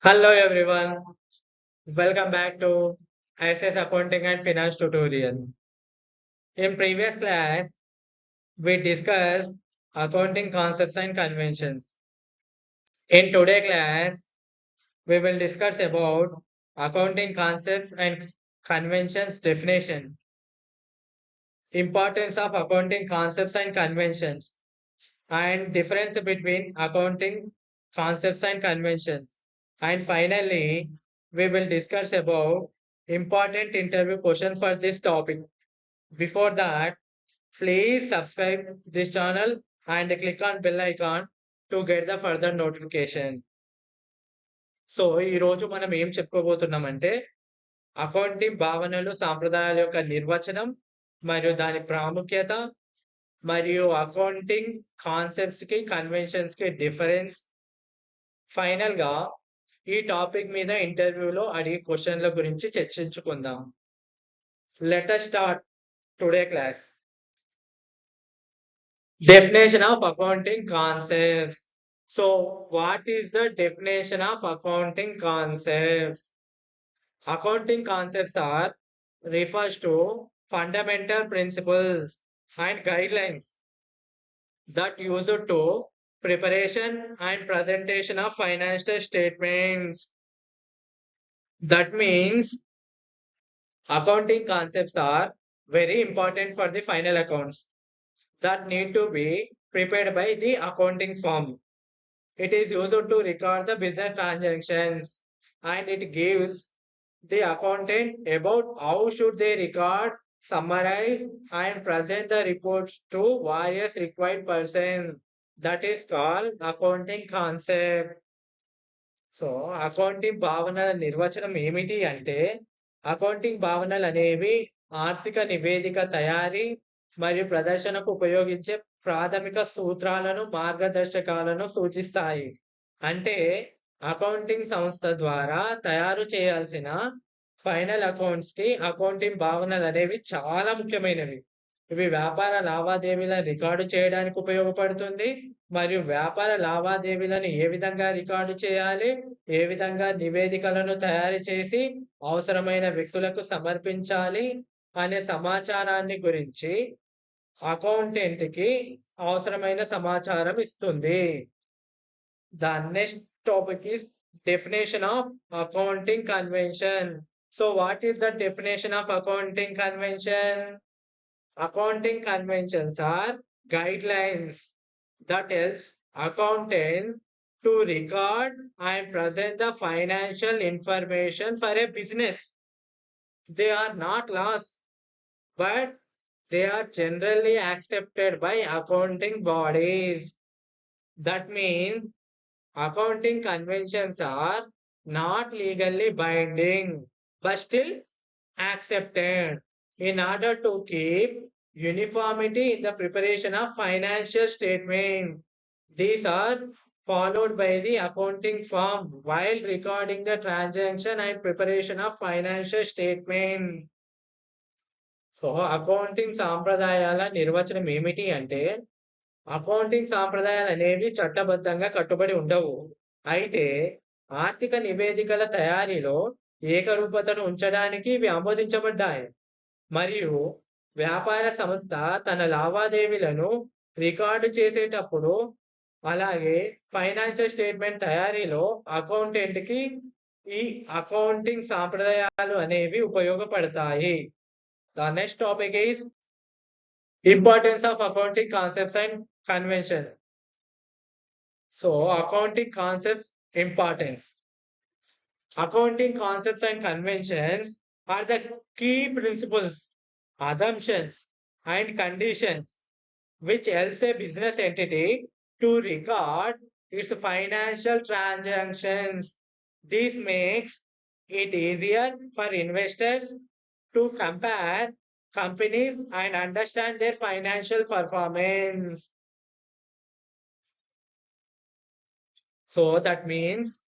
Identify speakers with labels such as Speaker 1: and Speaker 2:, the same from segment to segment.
Speaker 1: Hello everyone, welcome back to ISS Accounting and Finance tutorial. In previous class, we discussed accounting concepts and conventions. In today class, we will discuss about accounting concepts and conventions definition. Importance of accounting concepts and conventions and difference between accounting concepts and conventions. And finally, we will discuss about important interview question for this topic. Before that, please subscribe this channel and click on bell icon to get the further notification. So ఈ రోజు మనం ఏం చెప్పుకోబోతున్నామంటే accounting భావనలు సాంప్రదాయాల యొక్క నిర్వచనం మరియు దాని ప్రాముఖ్యత మరియు అకౌంటింగ్ కాన్సెప్ట్స్కి కన్వెన్షన్స్కి డిఫరెన్స్ ఫైనల్గా ఈ టాపిక్ మీద ఇంటర్వ్యూలో అడిగే క్వశ్చన్ల గురించి చర్చించుకుందాం. Letter start today class definition of accounting concept so what is the definition of accounting concept accounting concepts are refers to fundamental principles and guidelines that use to preparation and presentation of financial statements that means accounting concepts are very important for the final accounts that need to be prepared by the accounting firm. It is used to record the business transactions and it gives the accountant about how should they record, summarize and present the reports to various required person. That is call accounting concept so accounting భావనల నిర్వచనం ఏమిటి అంటే accounting భావనలు అనేవి ఆర్థిక నివేదిక తయారీ మరియు ప్రదర్శనకు ఉపయోగించే ప్రాథమిక సూత్రాలను మార్గదర్శకాలను సూచిస్తాయి అంటే అకౌంటింగ్ సంస్థ ద్వారా తయారు చేయాల్సిన ఫైనల్ అకౌంట్స్కి అకౌంటింగ్ భావనలు అనేవి చాలా ముఖ్యమైనవి ఇవి వ్యాపార లావాదేవీలను రికార్డు చేయడానికి ఉపయోగపడుతుంది. మరియు వ్యాపార లావాదేవీలను ఏ విధంగా రికార్డు చేయాలి? ఏ విధంగా నివేదికలను తయారు చేసి అవసరమైన వ్యక్తులకు సమర్పించాలి? అనే సమాచారాన్ని గురించి అకౌంటెంట్కి అవసరమైన సమాచారం ఇస్తుంది. The next topic is definition of accounting convention. So what is the definition of accounting convention? Accounting conventions are guidelines that helps accountants to record and present the financial information for a business. They are not laws, but they are generally accepted by accounting bodies. That means accounting conventions are not legally binding, but still accepted. In order to keep uniformity in the preparation of financial statement. These are followed by the accounting firm while recording the transaction and preparation of financial statement. So accounting సాంప్రదాయాల నిర్వచనం ఏమిటి అంటే accounting సాంప్రదాయాలు అనేవి చట్టబద్ధంగా కట్టుబడి ఉండవు అయితే ఆర్థిక నివేదికల తయారీలో ఏకరూపతను ఉంచడానికి ఇవి ఆమోదించబడ్డాయి మరియు వ్యాపార సంస్థ తన లావాదేవీలను రికార్డు చేసేటప్పుడు అలాగే ఫైనాన్షియల్ స్టేట్మెంట్ తయారీలో అకౌంటెంట్కి ఈ అకౌంటింగ్ సాంప్రదాయాలు అనేవి ఉపయోగపడతాయి. The next topic is importance of accounting concepts and convention. So accounting concepts importance. Accounting concepts and conventions are the key principles, assumptions, and conditions which helps a business entity to record its financial transactions. This makes it easier for investors to compare companies and understand their financial performance. So that means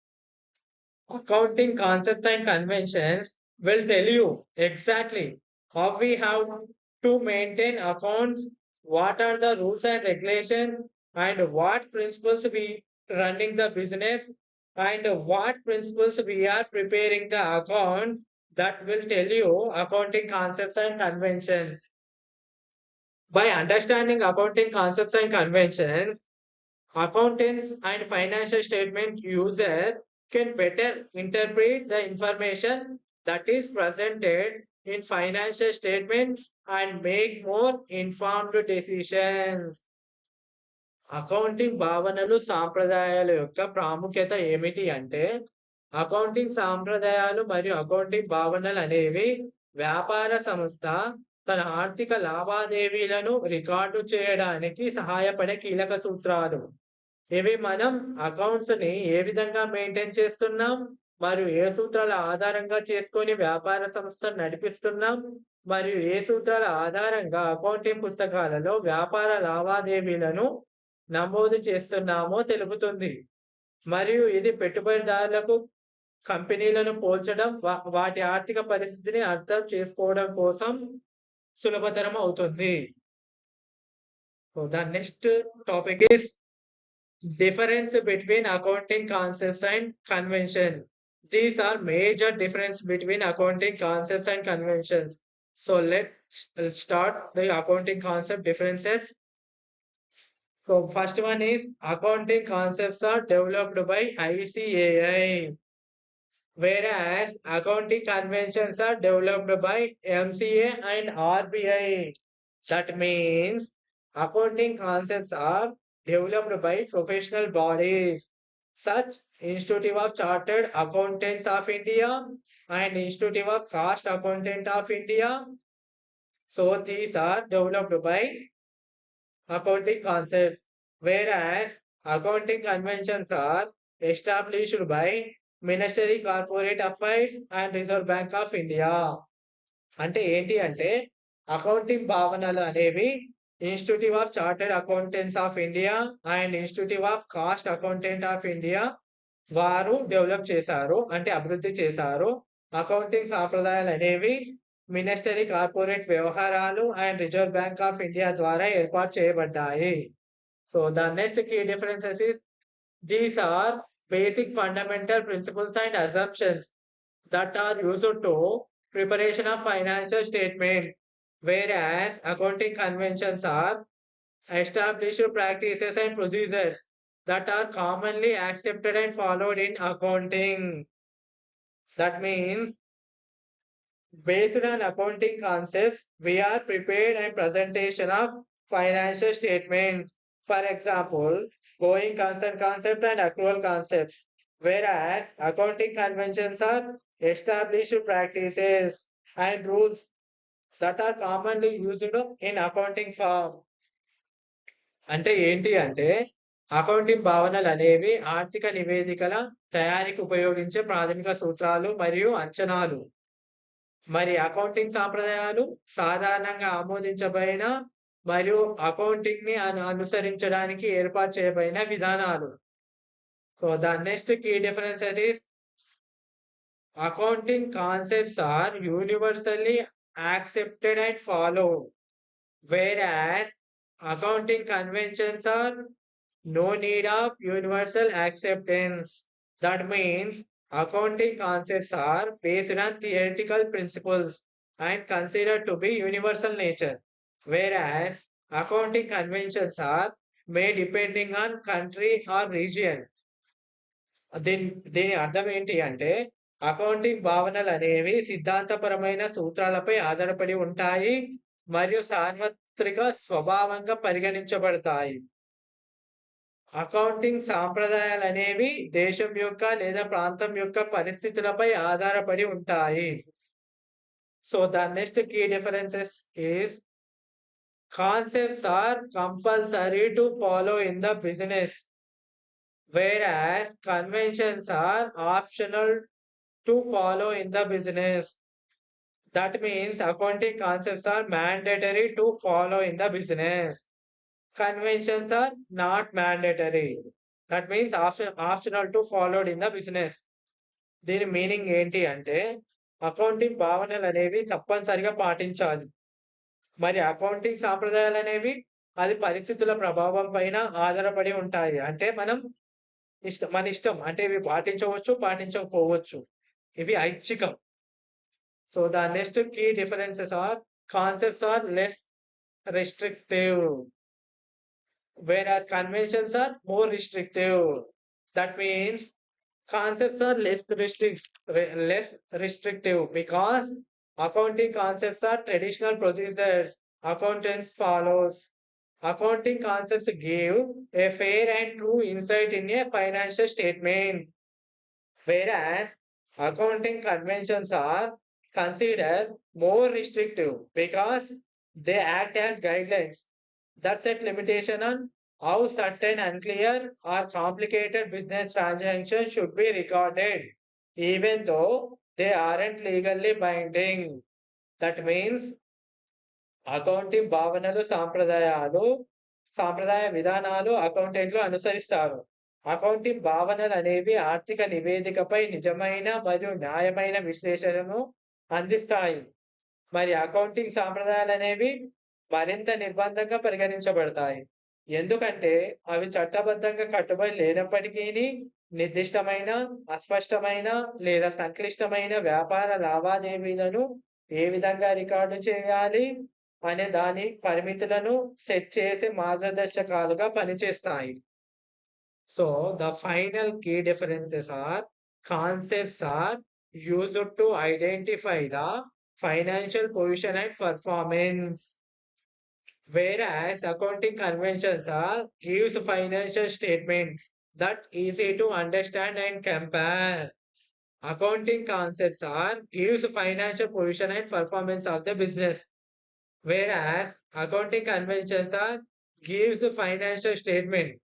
Speaker 1: accounting concepts and conventions will tell you exactly how we have to maintain accounts, what are the rules and regulations, and what principles we running the business and what principles we are preparing the accounts that will tell you accounting concepts and conventions. By understanding accounting concepts and conventions, accountants and financial statement users can better interpret the information that is presented in financial statement and make more informed decisions. Accounting భావనలు సాంప్రదాయాల యొక్క ప్రాముఖ్యత ఏమిటి అంటే accounting సాంప్రదాయాలు మరియు accounting భావనలు అనేవి వ్యాపార సంస్థ తన ఆర్థిక లావాదేవీలను రికార్డు చేయడానికి సహాయపడే కీలక సూత్రాలు ఇవి మనం అకౌంట్స్ని ఏ విధంగా మెయింటైన్ చేస్తున్నాం మరియు ఏ సూత్రాల ఆధారంగా చేసుకొని వ్యాపార సంస్థ నడిపిస్తున్నాం? మరియు ఏ సూత్రాల ఆధారంగా అకౌంటింగ్ పుస్తకాలలో వ్యాపార లావాదేవీలను నమోదు చేస్తున్నామో తెలుపుతుంది. మరియు ఇది పెట్టుబడిదారులకు కంపెనీలను పోల్చడం వాటి ఆర్థిక పరిస్థితిని అర్థం చేసుకోవడం కోసం సులభతరం అవుతుంది. The next topic is difference between accounting concepts and convention These are major difference between accounting concepts and conventions. So let's start the accounting concept differences. So first one is accounting concepts are developed by ICAI, whereas accounting conventions are developed by MCA and RBI. That means accounting concepts are developed by professional bodies such Institute of Chartered Accountants of India and Institute of Cost Accountant of India. So these are developed by accounting concepts, whereas accounting conventions are established by Ministry Corporate Affairs and Reserve Bank of India. అంటే ఏంటి అంటే accounting భావనలు అనేవి institute of chartered accountants of India and institute of cost accountant of India వారు develop చేశారు అంటే అభివృద్ధి చేశారు. అకౌంటింగ్ సాంప్రదాయాలు అనేవి మినిస్టరీ కార్పొరేట్ వ్యవహారాలు and reserve bank of India ద్వారా ఏర్పాటు చేయబడ్డాయి. So the next key differences is these are basic fundamental principles and assumptions that are use to preparation of financial statement whereas accounting conventions are established practices and procedures that are commonly accepted and followed in accounting. That means based on accounting concepts, we are prepared and presentation of financial statements. For example, going concern concept and accrual concept. Whereas accounting conventions are established practices and rules that are commonly used in accounting firm. అంటే ఏంటి అంటే accounting భావనలు అనేవి ఆర్థిక నివేదికల తయారీకి ఉపయోగించే ప్రాథమిక సూత్రాలు మరియు అంచనాలు మరి అకౌంటింగ్ సాంప్రదాయాలు సాధారణంగా ఆమోదించబడిన మరియు అకౌంటింగ్ని అనుసరించడానికి ఏర్పాటు చేయబడిన విధానాలు so the next key differences is accounting concepts are universally accepted and followed, whereas accounting conventions are no need of universal acceptance. That means accounting concepts are based on theoretical principles and considered to be universal nature, whereas accounting conventions are made depending on country or region. దీని దీని అర్థం ఏంటి అంటే accounting భావనలు అనేవి సిద్ధాంతపరమైన సూత్రాలపై ఆధారపడి ఉంటాయి మరియు సార్వత్రిక స్వభావంగా పరిగణించబడతాయి. అకౌంటింగ్ సాంప్రదాయాలు అనేవి దేశం యొక్క లేదా ప్రాంతం యొక్క పరిస్థితులపై ఆధారపడి ఉంటాయి. So the next key differences is concepts are compulsory to follow in the business whereas conventions are optional to follow in the business that means accounting concepts are mandatory to follow in the business conventions are not mandatory. That means option optional to followed in the business దీని meaning ఏంటి అంటే accounting భావనలు అనేవి తప్పనిసరిగా పాటించాలి మరి accounting సాంప్రదాయాలు అనేవి అది పరిస్థితుల ప్రభావం పైన ఆధారపడి ఉంటాయి అంటే మనం ఇష్టం మన ఇష్టం అంటే ఇవి పాటించవచ్చు పాటించకపోవచ్చు ఇవి ఐచ్ఛికం so the next key differences are concepts are less restrictive whereas conventions are more restrictive that means concepts are less restrict less restrictive because accounting concepts are traditional procedures accountants follows accounting concepts give a fair and true insight in a financial statement whereas accounting conventions are considered more restrictive because they act as guidelines that set limitation on how certain unclear or complicated business transactions should be recorded, even though they aren't legally binding. That means accounting భావనలు సాంప్రదాయాలు సాంప్రదాయ విధానాలు అకౌంటెంట్లు అనుసరిస్తారు accounting భావనలు అనేవి ఆర్థిక నివేదికపై నిజమైన మరియు న్యాయమైన విశ్లేషణను అందిస్తాయి. మరి అకౌంటింగ్ సాంప్రదాయాలు అనేవి మరింత నిర్బంధంగా పరిగణించబడతాయి. ఎందుకంటే అవి చట్టబద్ధంగా కట్టుబడి లేనప్పటికీ నిర్దిష్టమైన అస్పష్టమైన లేదా సంక్లిష్టమైన వ్యాపార లావాదేవీలను ఏ విధంగా రికార్డు చేయాలి అనే దాని పరిమితులను సెట్ చేసే మార్గదర్శకాలుగా పనిచేస్తాయి. So the final key differences are concepts are used to identify the financial position and performance. Whereas accounting conventions are gives financial statements that easy to understand and compare. Accounting concepts are gives financial position and performance of the business. Whereas accounting conventions are gives financial statement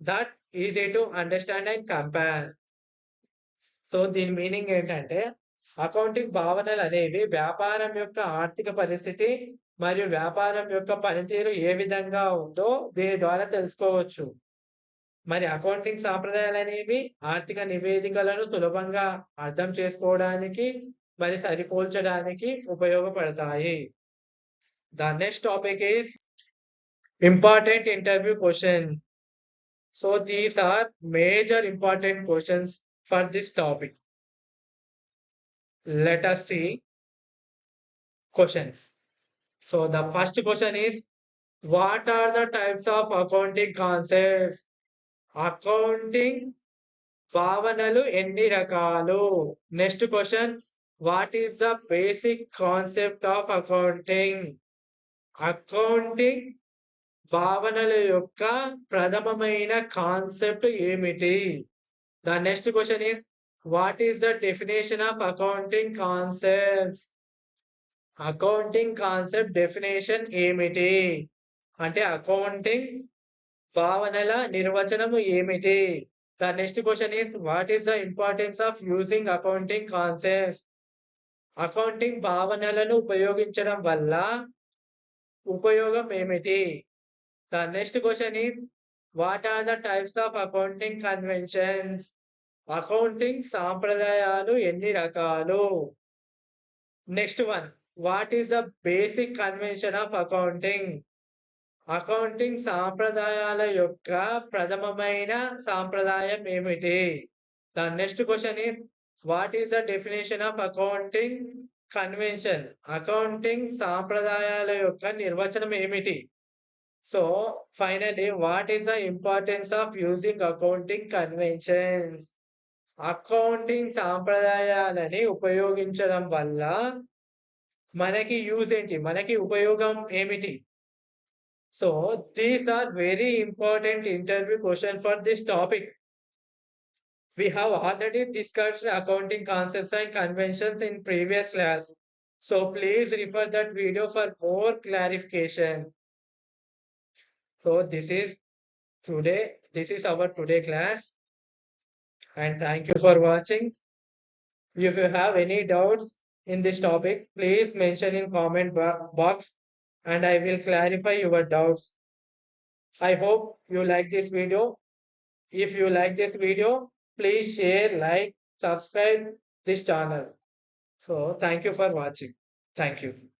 Speaker 1: that easy to understand and compare so దీని meaning ఏంటంటే accounting భావనలు అనేవి వ్యాపారం యొక్క ఆర్థిక పరిస్థితి మరియు వ్యాపారం యొక్క పనితీరు ఏ విధంగా ఉందో దీని ద్వారా తెలుసుకోవచ్చు. మరి అకౌంటింగ్ సాంప్రదాయాలు అనేవి ఆర్థిక నివేదికలను సులభంగా అర్థం చేసుకోవడానికి మరి సరిపోల్చడానికి ఉపయోగపడతాయి. The next topic is important interview question So these are major important questions for this topic let us see questions. So the first question is, what are the types of accounting concepts? Accounting భావనలు ఎన్ని రకాలు next question what is the basic concept of accounting accounting భావనల యొక్క ప్రథమమైన concept ఏమిటి? The next question is what is the definition of accounting concepts accounting concept definition ఏమిటి? అంటే accounting భావనల నిర్వచనము ఏమిటి? The next question is what is the importance of using accounting concept accounting భావనలను ఉపయోగించడం వల్ల ఉపయోగం ఏమిటి? The next question is what are the types of accounting conventions accounting సాంప్రదాయాలు ఎన్ని రకాలు? Next one what is the basic convention of accounting accounting సాంప్రదాయాల యొక్క ప్రథమమైన సాంప్రదాయం ఏమిటి? The next question is what is the definition of accounting convention accounting సాంప్రదాయాల యొక్క నిర్వచనం ఏమిటి? So finally what is the importance of using accounting conventions accounting సాంప్రదాయాలని ఉపయోగించడం వల్ల మనకి యూజ్ ఏంటి మనకి ఉపయోగం ఏమిటి so these are very important interview question for this topic we have already discussed accounting concepts and conventions in previous class so please refer that video for more clarification so this is today this is our today class and thank you for watching. If you have any doubts in this topic, please mention in comment box and I will clarify your doubts. I hope you like this video. If you like this video, please share, like, subscribe this channel. So thank you for watching. Thank you.